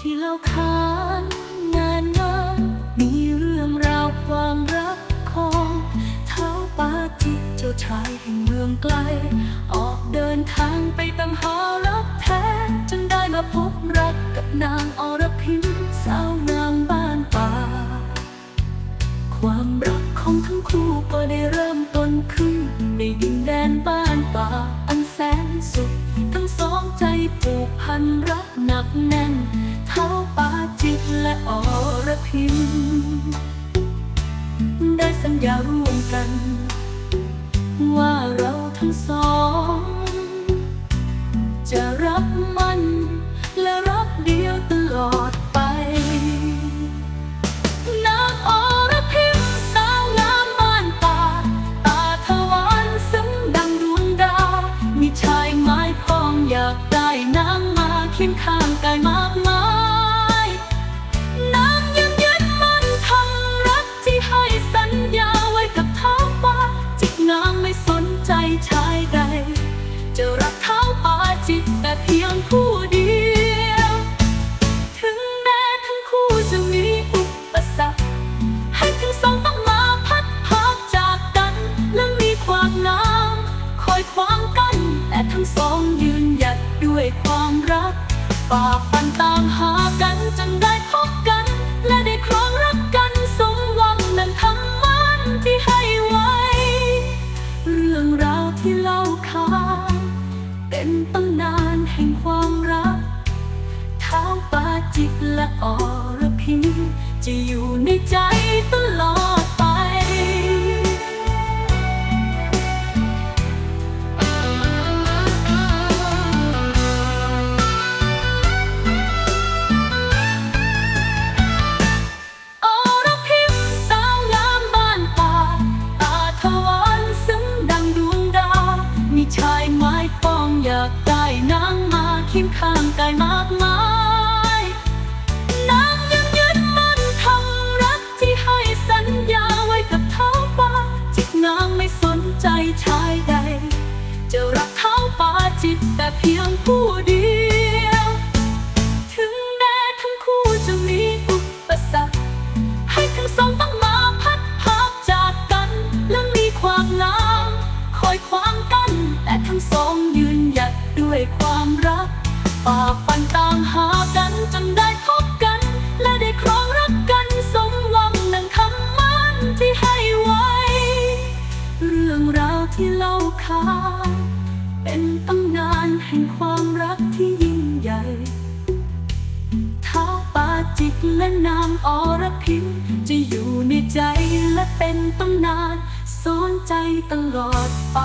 ที่เล่าขานงานงานมีเรื่องราวความรักของเท้าปาจิตเจ้าชายแห่งเมืองไกล ออกเดินทางไปตางหาลักแท้จนได้มาพบรักกับนางอรพินสาวงามบ้านป่า ความรักของทั้งคู่ก็ได้เริ่มต้นขึ้น ในดินแดนบ้านป่า อันแสนสุขทั้งสองใจผูกพันรักหนักแน่น เท้าปาจิตและอรพิมได้สัญญาร่วมกัน ว่าเราทั้งสอง จะรักมันและรักเดียวตลอดไปนางอรพิมสาวงามบ้านป่าตาทวารซึ้งดังดวงดาวมีชายไม้พองอยากได้นางมาเคียงข้างกายมา อยขวางกัน แต่ทั้งสองยืนหยัดด้วยความรักฝ่าฟันตามหากันจนได้พบกัน และได้ครองรักกันสมหวังนั้นคำมันที่ให้ไว้ เรื่องราวที่เล่าค้างเป็นตำนานแห่งความรักเท้าปาจิกและอรพิมจะอยู่ในใจตลอด ข้างกายมากมายนางยังยึดมั่นคำรักที่ให้สัญญาไว้กับเท้าป่าจิตนางไม่สนใจชายใด จะรักเท้าป่าจิตแต่เพียงผู้เดียว ถึงแม้ทั้งคู่จะมีอุปสรรคให้ทั้งสองต้องมาพัดพากจากกัน และมีความงามคอยขวางกัน แต่ทั้งสองยืนหยัดด้วยความ รักฝันตามหากันจนได้พบกัน และได้ครองรักกันสมหวังดังคำมั่นที่ให้ไว้ เรื่องราวที่เล่าค้างเป็นตำนานแห่งความรักที่ยิ่งใหญ่เท้าปาจิกและนางอรพิมจะอยู่ในใจและเป็นตำนานสอนใจตลอดไป